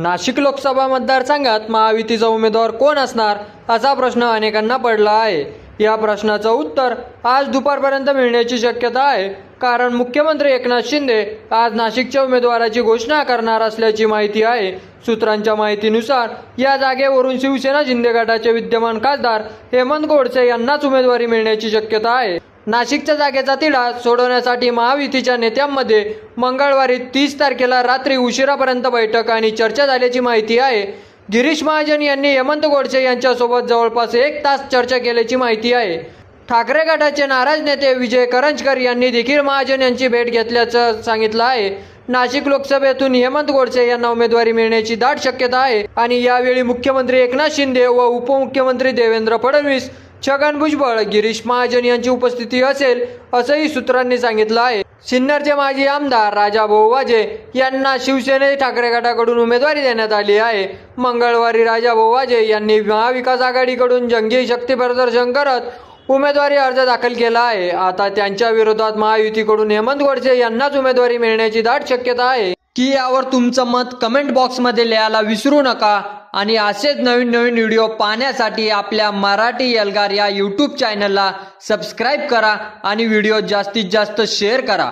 नाशिक लोकसभा मतदारसंघात महायुतीचा उमेदवार कोण असणार असा प्रश्न अनेकांना पडला आहे. या प्रश्नाचं उत्तर आज दुपारपर्यंत मिळण्याची शक्यता आहे. कारण मुख्यमंत्री एकनाथ शिंदे आज नाशिकच्या उमेदवाराची घोषणा करणार असल्याची माहिती आहे. सूत्रांच्या माहितीनुसार या जागेवरून शिवसेना शिंदे गटाचे विद्यमान खासदार हेमंत गोडसे यांनाच उमेदवारी मिळण्याची शक्यता आहे. नाशिकच्या जागेचा तिढा सोडवण्यासाठी महायुतीच्या नेत्यांमध्ये मंगळवारी तीस तारखेला रात्री उशिरापर्यंत बैठक आणि चर्चा झाल्याची माहिती आहे. गिरीश महाजन यांनी हेमंत गोडसे यांच्यासोबत जवळपास एक तास चर्चा केल्याची माहिती आहे. ठाकरे गटाचे नाराज नेते विजय करंजकर यांनी देखील महाजन यांची भेट घेतल्याचं सांगितलं आहे. नाशिक लोकसभेतून हेमंत गोडसे यांना उमेदवारी मिळण्याची दाट शक्यता आहे आणि यावेळी मुख्यमंत्री एकनाथ शिंदे व उपमुख्यमंत्री देवेंद्र फडणवीस छगन भुजबळ गिरीश महाजन यांची उपस्थिती असेल असंही सूत्रांनी सांगितलं आहे. सिन्नरचे माजी आमदार राजा भाऊ वाजे यांना शिवसेने ठाकरे गटाकडून उमेदवारी देण्यात आली आहे. मंगळवारी राजा भाऊ वाजे यांनी महाविकास आघाडीकडून जंगी शक्ती प्रदर्शन करत उमेदवारी अर्ज दाखल केला आहे. आता त्यांच्या विरोधात महायुतीकडून हेमंत गोडसे यांनाच उमेदवारी मिळण्याची दाट शक्यता आहे. की यावर तुमचं मत कमेंट बॉक्समध्ये लिहायला विसरू नका. आणि असेच नवीन नवीन व्हिडिओ पाहण्यासाठी आपल्या मराठी एल्गार या यूट्यूब चॅनलला सबस्क्राईब करा आणि व्हिडिओ जास्तीत जास्त शेअर करा.